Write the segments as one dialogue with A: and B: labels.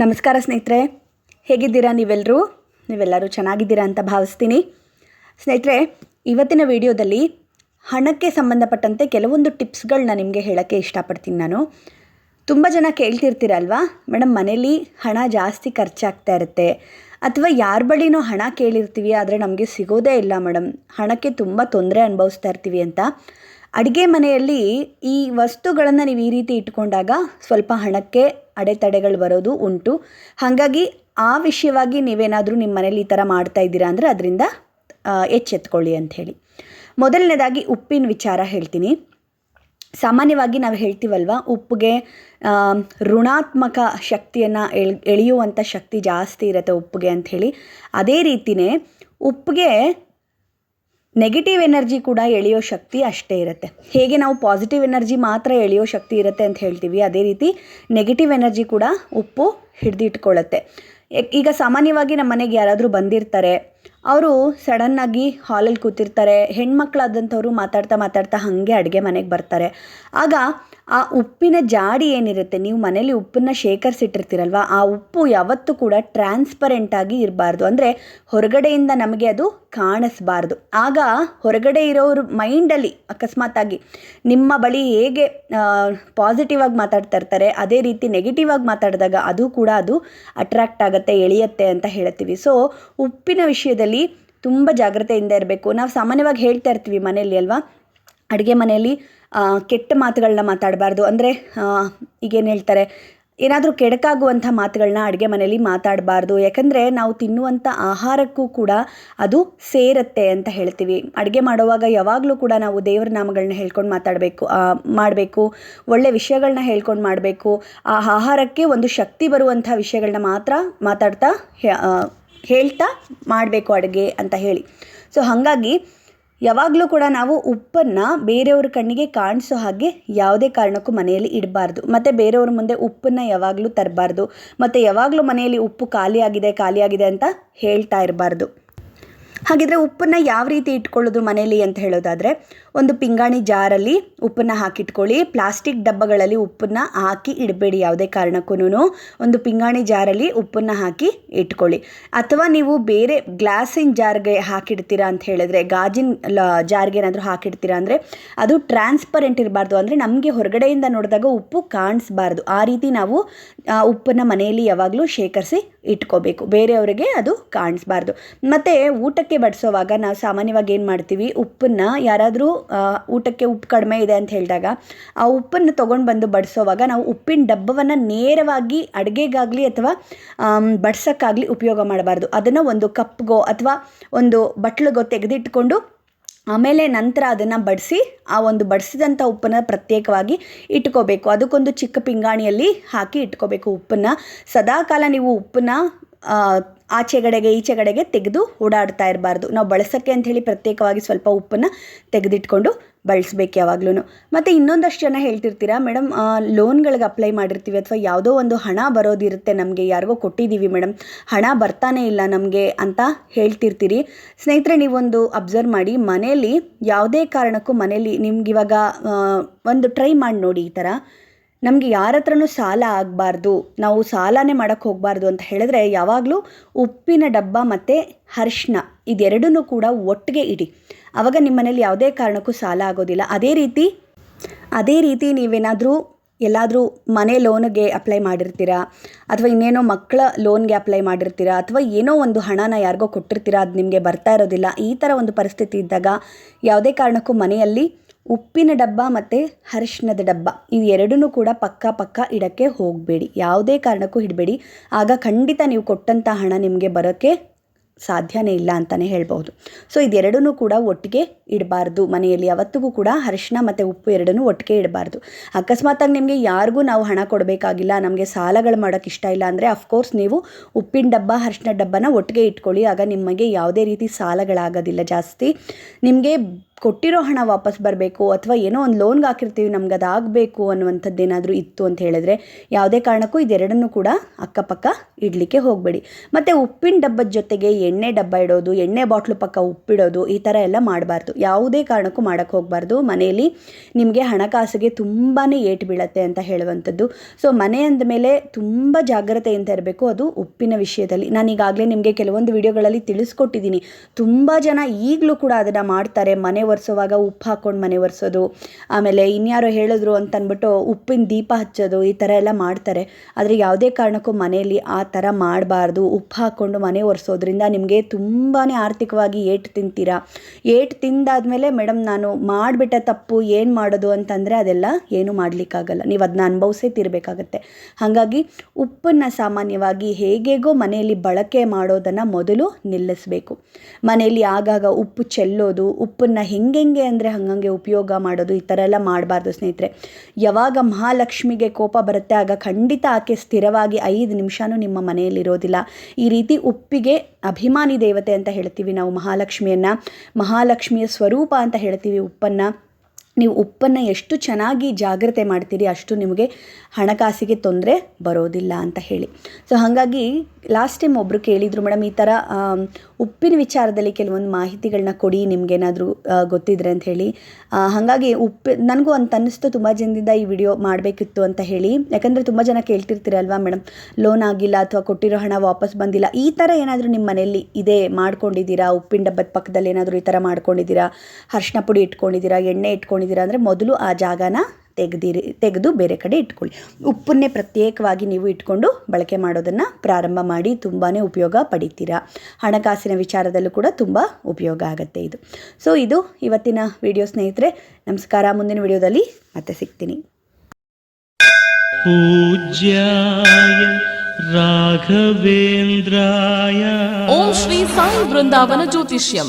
A: ನಮಸ್ಕಾರ ಸ್ನೇಹಿತರೆ, ಹೇಗಿದ್ದೀರಾ ನೀವೆಲ್ಲರೂ ನೀವೆಲ್ಲರೂ ಚೆನ್ನಾಗಿದ್ದೀರಾ ಅಂತ ಭಾವಿಸ್ತೀನಿ. ಸ್ನೇಹಿತರೆ, ಇವತ್ತಿನ ವಿಡಿಯೋದಲ್ಲಿ ಹಣಕ್ಕೆ ಸಂಬಂಧಪಟ್ಟಂತೆ ಕೆಲವೊಂದು ಟಿಪ್ಸ್ಗಳನ್ನ ನಿಮಗೆ ಹೇಳೋಕ್ಕೆ ಇಷ್ಟಪಡ್ತೀನಿ ನಾನು. ತುಂಬ ಜನ ಕೇಳ್ತಿರ್ತೀರಲ್ವಾ, ಮೇಡಮ್ ಮನೇಲಿ ಹಣ ಜಾಸ್ತಿ ಖರ್ಚಾಗ್ತಾ ಇರುತ್ತೆ. ಅಥವಾ ಯಾರ ಬಳಿನೋ ಹಣ ಕೇಳಿರ್ತೀವಿ, ಆದರೆ ನಮಗೆ ಸಿಗೋದೇ ಇಲ್ಲ ಮೇಡಮ್. ಹಣಕ್ಕೆ ತುಂಬ ತೊಂದರೆ ಅನುಭವಿಸ್ತಾ ಇರ್ತೀವಿ ಅಂತ. ಅಡುಗೆ ಮನೆಯಲ್ಲಿ ಈ ವಸ್ತುಗಳನ್ನು ನೀವು ಈ ರೀತಿ ಇಟ್ಕೊಂಡಾಗ ಸ್ವಲ್ಪ ಹಣಕ್ಕೆ ಅಡೆತಡೆಗಳು ಬರೋದು ಉಂಟು. ಹಾಗಾಗಿ ಆ ವಿಷಯವಾಗಿ ನೀವೇನಾದರೂ ನಿಮ್ಮ ಮನೇಲಿ ಈ ಥರ ಮಾಡ್ತಾ ಇದ್ದೀರಾ ಅಂದರೆ ಅದರಿಂದ ಎಚ್ಚೆತ್ಕೊಳ್ಳಿ ಅಂಥೇಳಿ ಮೊದಲನೇದಾಗಿ ಉಪ್ಪಿನ ವಿಚಾರ ಹೇಳ್ತೀನಿ. ಸಾಮಾನ್ಯವಾಗಿ ನಾವು ಹೇಳ್ತೀವಲ್ವ ಉಪ್ಪಿಗೆ ಋಣಾತ್ಮಕ ಶಕ್ತಿಯನ್ನು ಎಳ್ ಎಳೆಯುವಂಥ ಶಕ್ತಿ ಜಾಸ್ತಿ ಇರುತ್ತೆ ಉಪ್ಪಿಗೆ ಅಂಥೇಳಿ ಅದೇ ರೀತಿಯೇ ಉಪ್ಪಿಗೆ ನೆಗೆಟಿವ್ ಎನರ್ಜಿ ಕೂಡ ಎಳೆಯೋ ಶಕ್ತಿ ಅಷ್ಟೇ ಇರುತ್ತೆ. ಹೇಗೆ ನಾವು ಪಾಸಿಟಿವ್ ಎನರ್ಜಿ ಮಾತ್ರ ಎಳೆಯೋ ಶಕ್ತಿ ಇರುತ್ತೆ ಅಂತ ಹೇಳ್ತೀವಿ, ಅದೇ ರೀತಿ ನೆಗೆಟಿವ್ ಎನರ್ಜಿ ಕೂಡ ಉಪ್ಪು ಹಿಡಿದಿಟ್ಕೊಳ್ಳುತ್ತೆ ಈಗ ಸಾಮಾನ್ಯವಾಗಿ ನಮ್ಮ ಮನೆಗೆ ಯಾರಾದರೂ ಬಂದಿರ್ತಾರೆ, ಅವರು ಸಡನ್ನಾಗಿ ಹಾಲಲ್ಲಿ ಕೂತಿರ್ತಾರೆ, ಹೆಣ್ಮಕ್ಳಾದಂಥವ್ರು ಮಾತಾಡ್ತಾ ಮಾತಾಡ್ತಾ ಹಾಗೆ ಅಡುಗೆ ಮನೆಗೆ ಬರ್ತಾರೆ. ಆಗ ಆ ಉಪ್ಪಿನ ಜಾಡಿ ಏನಿರುತ್ತೆ? ನೀವು ಮನೇಲಿ ಉಪ್ಪನ್ನು ಶೇಖರಿಸಿಟ್ಟಿರ್ತೀರಲ್ವ? ಆ ಉಪ್ಪು ಯಾವತ್ತೂ ಕೂಡ ಟ್ರಾನ್ಸ್ಪರೆಂಟಾಗಿ ಇರಬಾರ್ದು. ಅಂದರೆ ಹೊರಗಡೆಯಿಂದ ನಮಗೆ ಅದು ಕಾಣಿಸ್ಬಾರ್ದು. ಆಗ ಹೊರಗಡೆ ಇರೋರ ಮೈಂಡಲ್ಲಿ ಅಕಸ್ಮಾತಾಗಿ ನಿಮ್ಮ ಬಳಿ ಹೇಗೆ ಪಾಸಿಟಿವ್ ಆಗಿ ಮಾತಾಡ್ತಾ ಇರ್ತಾರೆ, ಅದೇ ರೀತಿ ನೆಗೆಟಿವ್ ಆಗಿ ಮಾತಾಡಿದಾಗ ಅದು ಕೂಡ ಅದು ಅಟ್ರಾಕ್ಟ್ ಆಗುತ್ತೆ, ಎಳೆಯುತ್ತೆ ಅಂತ ಹೇಳ್ತೀವಿ. ಸೊ ಉಪ್ಪಿನ ವಿಷಯದಲ್ಲಿ ತುಂಬ ಜಾಗ್ರತೆಯಿಂದ ಇರಬೇಕು. ನಾವು ಸಾಮಾನ್ಯವಾಗಿ ಹೇಳ್ತಾ ಇರ್ತೀವಿ ಮನೆಯಲ್ಲಿ ಅಲ್ವಾ? ಅಡುಗೆ ಮನೆಯಲ್ಲಿ ಕೆಟ್ಟ ಮಾತುಗಳನ್ನ ಮಾತಾಡಬಾರ್ದು. ಅಂದರೆ ಈಗೇನು ಹೇಳ್ತಾರೆ, ಏನಾದರೂ ಕೆಡಕಾಗುವಂಥ ಮಾತುಗಳನ್ನ ಅಡುಗೆ ಮನೆಯಲ್ಲಿ ಮಾತಾಡಬಾರ್ದು. ಯಾಕಂದರೆ, ನಾವು ತಿನ್ನುವಂಥ ಆಹಾರಕ್ಕೂ ಕೂಡ ಅದು ಸೇರುತ್ತೆ ಅಂತ ಹೇಳ್ತೀವಿ. ಅಡುಗೆ ಮಾಡುವಾಗ ಯಾವಾಗಲೂ ಕೂಡ ನಾವು ದೇವರ ನಾಮಗಳನ್ನ ಹೇಳ್ಕೊಂಡು ಮಾತಾಡಬೇಕು ಮಾಡಬೇಕು. ಒಳ್ಳೆ ವಿಷಯಗಳನ್ನ ಹೇಳ್ಕೊಂಡು ಮಾಡಬೇಕು. ಆ ಆಹಾರಕ್ಕೆ ಒಂದು ಶಕ್ತಿ ಬರುವಂಥ ವಿಷಯಗಳನ್ನ ಮಾತ್ರ ಮಾತಾಡ್ತಾ ಹೇಳ್ತಾ ಮಾಡಬೇಕು ಅಡುಗೆ ಅಂತ ಹೇಳಿ. ಸೊ, ಹಾಗಾಗಿ ಯಾವಾಗಲೂ ಕೂಡ ನಾವು ಉಪ್ಪನ್ನು ಬೇರೆಯವ್ರ ಕಣ್ಣಿಗೆ ಕಾಣಿಸೋ ಹಾಗೆ ಯಾವುದೇ ಕಾರಣಕ್ಕೂ ಮನೆಯಲ್ಲಿ ಇಡಬಾರ್ದು. ಮತ್ತು ಬೇರೆಯವ್ರ ಮುಂದೆ ಉಪ್ಪನ್ನು ಯಾವಾಗಲೂ ತರಬಾರ್ದು. ಮತ್ತು ಯಾವಾಗಲೂ ಮನೆಯಲ್ಲಿ ಉಪ್ಪು ಖಾಲಿಯಾಗಿದೆ ಖಾಲಿಯಾಗಿದೆ ಅಂತ ಹೇಳ್ತಾ ಇರಬಾರ್ದು. ಹಾಗಿದ್ರೆ ಉಪ್ಪನ್ನು ಯಾವ ರೀತಿ ಇಟ್ಕೊಳ್ಳೋದು ಮನೇಲಿ ಅಂತ ಹೇಳೋದಾದರೆ, ಒಂದು ಪಿಂಗಾಣಿ ಜಾರಲ್ಲಿ ಉಪ್ಪನ್ನು ಹಾಕಿಟ್ಕೊಳ್ಳಿ. ಪ್ಲಾಸ್ಟಿಕ್ ಡಬ್ಬಗಳಲ್ಲಿ ಉಪ್ಪನ್ನು ಹಾಕಿ ಇಡಬೇಡಿ ಯಾವುದೇ ಕಾರಣಕ್ಕೂ ಒಂದು ಪಿಂಗಾಣಿ ಜಾರಲ್ಲಿ ಉಪ್ಪನ್ನು ಹಾಕಿ ಇಟ್ಕೊಳ್ಳಿ. ಅಥವಾ ನೀವು ಬೇರೆ ಗ್ಲಾಸಿನ ಜಾರ್ಗೆ ಹಾಕಿಡ್ತೀರಾ ಅಂತ ಹೇಳಿದ್ರೆ, ಗಾಜಿನ ಜಾರ್ಗೆ ಏನಾದರೂ ಹಾಕಿಡ್ತೀರಾ ಅಂದರೆ, ಅದು ಟ್ರಾನ್ಸ್ಪರೆಂಟ್ ಇರಬಾರ್ದು. ಅಂದರೆ ನಮಗೆ ಹೊರಗಡೆಯಿಂದ ನೋಡಿದಾಗ ಉಪ್ಪು ಕಾಣಿಸ್ಬಾರ್ದು. ಆ ರೀತಿ ನಾವು ಉಪ್ಪನ್ನು ಮನೆಯಲ್ಲಿ ಯಾವಾಗಲೂ ಶೇಖರಿಸಿ ಇಟ್ಕೋಬೇಕು. ಬೇರೆಯವರಿಗೆ ಅದು ಕಾಣಿಸ್ಬಾರ್ದು. ಮತ್ತು ಊಟಕ್ಕೆ ಬಡಿಸೋವಾಗ ನಾವು ಸಾಮಾನ್ಯವಾಗಿ ಏನು ಮಾಡ್ತೀವಿ, ಉಪ್ಪನ್ನು ಯಾರಾದರೂ ಊಟಕ್ಕೆ ಉಪ್ಪು ಕಡಿಮೆ ಇದೆ ಅಂತ ಹೇಳಿದಾಗ ಆ ಉಪ್ಪನ್ನು ತೊಗೊಂಡು ಬಂದು ಬಡಿಸೋವಾಗ ನಾವು ಉಪ್ಪಿನ ಡಬ್ಬವನ್ನು ನೇರವಾಗಿ ಅಡುಗೆಗಾಗಲಿ ಅಥವಾ ಬಡ್ಸೋಕ್ಕಾಗಲಿ ಉಪಯೋಗ ಮಾಡಬಾರ್ದು. ಅದನ್ನು ಒಂದು ಕಪ್ಗೋ ಅಥವಾ ಒಂದು ಬಟ್ಲಿಗೋ ತೆಗೆದಿಟ್ಕೊಂಡು ಆಮೇಲೆ ನಂತರ ಅದನ್ನು ಬಡಿಸಿ, ಆ ಒಂದು ಬಡಿಸಿದಂಥ ಉಪ್ಪನ್ನು ಪ್ರತ್ಯೇಕವಾಗಿ ಇಟ್ಕೋಬೇಕು. ಅದಕ್ಕೊಂದು ಚಿಕ್ಕ ಪಿಂಗಾಣಿಯಲ್ಲಿ ಹಾಕಿ ಇಟ್ಕೋಬೇಕು ಉಪ್ಪನ್ನು. ಸದಾಕಾಲ ನೀವು ಉಪ್ಪನ್ನು ಆಚೆಗಡೆಗೆ ಈಚೆಗಡೆಗೆ ತೆಗೆದು ಓಡಾಡ್ತಾ ಇರಬಾರ್ದು. ನಾವು ಬಳಸೋಕ್ಕೆ ಅಂಥೇಳಿ ಪ್ರತ್ಯೇಕವಾಗಿ ಸ್ವಲ್ಪ ಉಪ್ಪನ್ನು ತೆಗೆದಿಟ್ಕೊಂಡು ಬಳಸ್ಬೇಕು ಯಾವಾಗ್ಲೂ ಮತ್ತು ಇನ್ನೊಂದಷ್ಟು ಜನ ಹೇಳ್ತಿರ್ತೀರಾ ಮೇಡಮ್ ಲೋನ್ಗಳಿಗೆ ಅಪ್ಲೈ ಮಾಡಿರ್ತೀವಿ ಅಥವಾ ಯಾವುದೋ ಒಂದು ಹಣ ಬರೋದಿರುತ್ತೆ ನಮಗೆ, ಯಾರಿಗೋ ಕೊಟ್ಟಿದ್ದೀವಿ ಮೇಡಮ್ ಹಣ ಬರ್ತಾನೇ ಇಲ್ಲ ನಮಗೆ ಅಂತ ಹೇಳ್ತಿರ್ತೀರಿ. ಸ್ನೇಹಿತರೆ, ನೀವೊಂದು ಅಬ್ಸರ್ವ್ ಮಾಡಿ ಮನೆಯಲ್ಲಿ ಯಾವುದೇ ಕಾರಣಕ್ಕೂ ಮನೇಲಿ ನಿಮ್ಗೆ ಇವಾಗ ಒಂದು ಟ್ರೈ ಮಾಡಿ ನೋಡಿ ಈ ಥರ. ನಮಗೆ ಯಾರ ಹತ್ರನೂ ಸಾಲ ಆಗಬಾರ್ದು. ನಾವು ಸಾಲನೇ ಮಾಡೋಕ್ಕೆ ಹೋಗಬಾರ್ದು ಅಂತ ಹೇಳಿದ್ರೆ ಯಾವಾಗಲೂ ಉಪ್ಪಿನ ಡಬ್ಬ ಮತ್ತು ಅರ್ಶಿನ ಇದೆರಡನ್ನೂ ಕೂಡ ಒಟ್ಟಿಗೆ ಇಡಿ. ಆವಾಗ ನಿಮ್ಮ ಮನೇಲಿ ಯಾವುದೇ ಕಾರಣಕ್ಕೂ ಸಾಲ ಆಗೋದಿಲ್ಲ. ಅದೇ ರೀತಿ ಅದೇ ರೀತಿ ನೀವೇನಾದರೂ ಎಲ್ಲಾದರೂ ಮನೆ ಲೋನ್ಗೆ ಅಪ್ಲೈ ಮಾಡಿರ್ತೀರಾ? ಅಥವಾ ಇನ್ನೇನೋ ಮಕ್ಕಳ ಲೋನ್ಗೆ ಅಪ್ಲೈ ಮಾಡಿರ್ತೀರಾ? ಅಥವಾ ಏನೋ ಒಂದು ಹಣನ ಯಾರಿಗೋ ಕೊಟ್ಟಿರ್ತೀರಾ? ಅದು ನಿಮಗೆ ಬರ್ತಾ ಇರೋದಿಲ್ಲ. ಈ ಥರ ಒಂದು ಪರಿಸ್ಥಿತಿ ಇದ್ದಾಗ ಯಾವುದೇ ಕಾರಣಕ್ಕೂ ಮನೆಯಲ್ಲಿ ಉಪ್ಪಿನ ಡಬ್ಬ ಮತ್ತು ಅರಿಶಿನದ ಡಬ್ಬ, ಇವು ಎರಡನ್ನೂ ಕೂಡ ಪಕ್ಕ ಪಕ್ಕ ಇಡೋಕ್ಕೆ ಹೋಗಬೇಡಿ. ಯಾವುದೇ ಕಾರಣಕ್ಕೂ ಇಡಬೇಡಿ. ಆಗ ಖಂಡಿತ ನೀವು ಕೊಟ್ಟಂಥ ಹಣ ನಿಮಗೆ ಬರೋಕ್ಕೆ ಸಾಧ್ಯನೇ ಇಲ್ಲ ಅಂತಲೇ ಹೇಳ್ಬೋದು ಸೊ ಇದೆರಡೂ ಕೂಡ ಒಟ್ಟಿಗೆ ಇಡಬಾರ್ದು. ಮನೆಯಲ್ಲಿ ಯಾವತ್ತಿಗೂ ಕೂಡ ಅರಿಶಿನ ಮತ್ತು ಉಪ್ಪು ಎರಡನ್ನೂ ಒಟ್ಟಿಗೆ ಇಡಬಾರ್ದು. ಅಕಸ್ಮಾತಾಗಿ ನಿಮಗೆ ಯಾರಿಗೂ ನಾವು ಹಣ ಕೊಡಬೇಕಾಗಿಲ್ಲ, ನಮಗೆ ಸಾಲಗಳು ಮಾಡೋಕ್ಕೆ ಇಷ್ಟ ಇಲ್ಲ ಅಂದರೆ ಅಫ್ಕೋರ್ಸ್ ನೀವು ಉಪ್ಪಿನ ಡಬ್ಬ, ಅರಿಶಿನ ಡಬ್ಬನ ಒಟ್ಟಿಗೆ ಇಟ್ಕೊಳ್ಳಿ. ಆಗ ನಿಮಗೆ ಯಾವುದೇ ರೀತಿ ಸಾಲಗಳಾಗೋದಿಲ್ಲ ಜಾಸ್ತಿ. ನಿಮಗೆ ಕೊಟ್ಟಿರೋ ಹಣ ವಾಪಸ್ ಬರಬೇಕು ಅಥವಾ ಏನೋ ಒಂದು ಲೋನ್ಗೆ ಹಾಕಿರ್ತೀವಿ, ನಮ್ಗೆ ಅದಾಗಬೇಕು ಆಗಬೇಕು ಅನ್ನುವಂಥದ್ದು ಏನಾದರೂ ಇತ್ತು ಅಂತ ಹೇಳಿದ್ರೆ ಯಾವುದೇ ಕಾರಣಕ್ಕೂ ಇದೆರಡನ್ನೂ ಕೂಡ ಅಕ್ಕಪಕ್ಕ ಇಡಲಿಕ್ಕೆ ಹೋಗಬೇಡಿ. ಮತ್ತು ಉಪ್ಪಿನ ಡಬ್ಬದ ಜೊತೆಗೆ ಎಣ್ಣೆ ಡಬ್ಬ ಇಡೋದು, ಎಣ್ಣೆ ಬಾಟ್ಲು ಪಕ್ಕ ಉಪ್ಪಿಡೋದು, ಈ ಥರ ಎಲ್ಲ ಮಾಡಬಾರ್ದು. ಯಾವುದೇ ಕಾರಣಕ್ಕೂ ಮಾಡೋಕ್ಕೆ ಹೋಗಬಾರ್ದು. ಮನೆಯಲ್ಲಿ ನಿಮಗೆ ಹಣಕಾಸಿಗೆ ತುಂಬಾ ಏಟು ಬೀಳತ್ತೆ ಅಂತ ಹೇಳುವಂಥದ್ದು. ಸೊ ಮನೆ ಅಂದಮೇಲೆ ತುಂಬ ಜಾಗ್ರತೆಯಿಂದ ಇರಬೇಕು. ಅದು ಉಪ್ಪಿನ ವಿಷಯದಲ್ಲಿ. ನಾನು ಈಗಾಗಲೇ ನಿಮಗೆ ಕೆಲವೊಂದು ವಿಡಿಯೋಗಳಲ್ಲಿ ತಿಳಿಸ್ಕೊಟ್ಟಿದ್ದೀನಿ. ತುಂಬ ಜನ ಈಗಲೂ ಕೂಡ ಅದನ್ನು ಮಾಡ್ತಾರೆ. ಮನೆ ಒರೆಸೋವಾಗ ಉಪ್ಪು ಹಾಕ್ಕೊಂಡು ಮನೆ ಒರೆಸೋದು. ಆಮೇಲೆ ಇನ್ಯಾರೋ ಹೇಳಿದ್ರು ಅಂತ ಉಪ್ಪಿನ ದೀಪ ಹಚ್ಚೋದು, ಈ ಥರ ಎಲ್ಲ ಮಾಡ್ತಾರೆ. ಆದರೆ ಯಾವುದೇ ಕಾರಣಕ್ಕೂ ಮನೆಯಲ್ಲಿ ಆ ಥರ ಮಾಡಬಾರ್ದು. ಉಪ್ಪು ಹಾಕ್ಕೊಂಡು ಮನೆ ಒರೆಸೋದ್ರಿಂದ ನಿಮಗೆ ತುಂಬಾ ಆರ್ಥಿಕವಾಗಿ ಏಟು ತಿಂತೀರಾ? ಏಟು ತಿಂದಾದಮೇಲೆ ಮೇಡಮ್ ನಾನು ಮಾಡಿಬಿಟ್ಟ ತಪ್ಪು ಏನು ಮಾಡೋದು ಅಂತಂದರೆ ಅದೆಲ್ಲ ಏನೂ ಮಾಡಲಿಕ್ಕಾಗಲ್ಲ. ನೀವು ಅದನ್ನ ಅನುಭವಿಸೇ ತಿರಬೇಕಾಗತ್ತೆ. ಹಾಗಾಗಿ ಉಪ್ಪನ್ನು ಸಾಮಾನ್ಯವಾಗಿ ಹೇಗೆಗೋ ಮನೆಯಲ್ಲಿ ಬಳಕೆ ಮಾಡೋದನ್ನು ಮೊದಲು ನಿಲ್ಲಿಸಬೇಕು. ಮನೆಯಲ್ಲಿ ಆಗಾಗ ಉಪ್ಪು ಚೆಲ್ಲೋದು, ಉಪ್ಪನ್ನು ಹೆಂಗೆಂಗೆ ಅಂದರೆ ಹಂಗಂಗೆ ಉಪಯೋಗ ಮಾಡೋದು, ಈ ಥರ ಎಲ್ಲ ಮಾಡಬಾರ್ದು ಸ್ನೇಹಿತರೆ. ಯಾವಾಗ ಮಹಾಲಕ್ಷ್ಮಿಗೆ ಕೋಪ ಬರುತ್ತೆ, ಆಗ ಖಂಡಿತ ಆಕೆ ಸ್ಥಿರವಾಗಿ ಐದು ನಿಮಿಷನೂ ನಿಮ್ಮ ಮನೆಯಲ್ಲಿರೋದಿಲ್ಲ ಈ ರೀತಿ ಉಪ್ಪಿಗೆ ಅಭಿಮಾನಿ ದೇವತೆ ಅಂತ ಹೇಳ್ತೀವಿ ನಾವು ಮಹಾಲಕ್ಷ್ಮಿಯನ್ನು. ಮಹಾಲಕ್ಷ್ಮಿಯ ಸ್ವರೂಪ ಅಂತ ಹೇಳ್ತೀವಿ ಉಪ್ಪನ್ನು. ನೀವು ಉಪ್ಪನ್ನು ಎಷ್ಟು ಚೆನ್ನಾಗಿ ಜಾಗ್ರತೆ ಮಾಡ್ತೀರಿ ಅಷ್ಟು ನಿಮಗೆ ಹಣಕಾಸಿಗೆ ತೊಂದರೆ ಬರೋದಿಲ್ಲ ಅಂತ ಹೇಳಿ. ಸೊ ಹಾಗಾಗಿ ಲಾಸ್ಟ್ ಟೈಮ್ ಒಬ್ಬರು ಕೇಳಿದರು, ಮೇಡಮ್, ಈ ಥರ ಉಪ್ಪಿನ ವಿಚಾರದಲ್ಲಿ ಕೆಲವೊಂದು ಮಾಹಿತಿಗಳನ್ನ ಕೊಡಿ, ನಿಮಗೇನಾದರೂ ಗೊತ್ತಿದ್ರೆ ಅಂತ ಹೇಳಿ. ಹಾಗಾಗಿ ಉಪ್ಪು, ನನಗೂ ಅಂತ ಅನ್ನಿಸ್ತು, ತುಂಬ ಜನದಿಂದ ಈ ವಿಡಿಯೋ ಮಾಡಬೇಕಿತ್ತು ಅಂತ ಹೇಳಿ. ಯಾಕಂದರೆ ತುಂಬ ಜನ ಕೇಳ್ತಿರ್ತೀರಲ್ವಾ, ಮೇಡಮ್ ಲೋನ್ ಆಗಿಲ್ಲ ಅಥವಾ ಕೊಟ್ಟಿರೋ ಹಣ ವಾಪಸ್ ಬಂದಿಲ್ಲ. ಈ ಥರ ಏನಾದರೂ ನಿಮ್ಮ ಮನೆಯಲ್ಲಿ ಇದೇ ಮಾಡ್ಕೊಂಡಿದ್ದೀರಾ? ಉಪ್ಪಿನ ಡಬ್ಬದ ಪಕ್ಕದಲ್ಲಿ ಏನಾದರೂ ಈ ಥರ ಮಾಡ್ಕೊಂಡಿದ್ದೀರಾ? ಅರ್ಶಿನ ಪುಡಿ ಇಟ್ಕೊಂಡಿದ್ದೀರಾ? ಎಣ್ಣೆ ಇಟ್ಕೊಂಡಿದ್ದೀರಾ? ಅಂದರೆ ಮೊದಲು ಆ ಜಾಗನ ತೆಗೆದಿರಿ ತೆಗೆದು ಬೇರೆ ಕಡೆ ಇಟ್ಕೊಳ್ಳಿ. ಉಪ್ಪನ್ನೇ ಪ್ರತ್ಯೇಕವಾಗಿ ನೀವು ಇಟ್ಕೊಂಡು ಬಳಕೆ ಮಾಡೋದನ್ನು ಪ್ರಾರಂಭ ಮಾಡಿ ತುಂಬಾ ಉಪಯೋಗ ಪಡಿತೀರಾ? ಹಣಕಾಸಿನ ವಿಚಾರದಲ್ಲೂ ಕೂಡ ತುಂಬ ಉಪಯೋಗ ಆಗುತ್ತೆ ಇದು. ಸೊ ಇದು ಇವತ್ತಿನ ವಿಡಿಯೋ ಸ್ನೇಹಿತರೆ ನಮಸ್ಕಾರ. ಮುಂದಿನ ವಿಡಿಯೋದಲ್ಲಿ ಮತ್ತೆ ಸಿಗ್ತೀನಿ.
B: ಪೂಜ್ಯಾಯ ರಾಘವೇಂದ್ರಾಯ.
C: ಓಂ ಶ್ರೀ ಸಾಯಿ ಬೃಂದಾವನ ಜ್ಯೋತಿಷ್ಯಂ.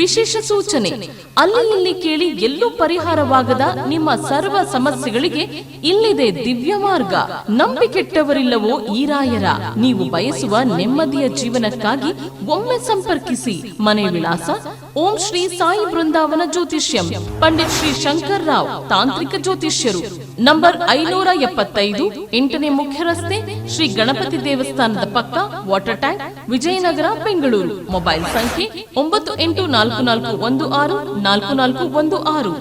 C: ವಿಶೇಷ ಸೂಚನೆ. ಅಲ್ಲಿ ಇಲ್ಲಿ ಕೇಳಿ ಎಲ್ಲೂ ಪರಿಹಾರವಾಗದ ನಿಮ್ಮ ಸರ್ವ ಸಮಸ್ಯೆಗಳಿಗೆ ಇಲ್ಲಿದೆ ದಿವ್ಯ ಮಾರ್ಗ. ನಂಬಿಕೆಟ್ಟವರಿಲ್ಲವೋ ಈ ರಾಯರ ನೀವು ಬಯಸುವ ನೆಮ್ಮದಿಯ ಜೀವನಕ್ಕಾಗಿ ಒಮ್ಮೆ ಸಂಪರ್ಕಿಸಿ. ಮನೆ ವಿಳಾಸ, ಓಂ ಶ್ರೀ ಸಾಯಿ ಬೃಂದಾವನ ಜ್ಯೋತಿಷ್ಯಂ. ಪಂಡಿತ್ ಶ್ರೀ ಶಂಕರ್ ರಾವ್, ತಾಂತ್ರಿಕ ಜ್ಯೋತಿಷ್ಯರು. ನಂಬರ್ ಐನೂರ ಎಪ್ಪತ್ತೈದು, ಎಂಟನೇ ಮುಖ್ಯ ರಸ್ತೆ ಶ್ರೀ ಗಣಪತಿ ದೇವಸ್ಥಾನದ ಪಕ್ಕ water tank, Vijayanagara, Bengaluru. Mobile ಸಂಖ್ಯೆ ಒಂಬತ್ತು ಎಂಟು ನಾಲ್ಕು ನಾಲ್ಕು ಒಂದು ಆರು, ನಾಲ್ಕು ನಾಲ್ಕು ಒಂದು ಆರು.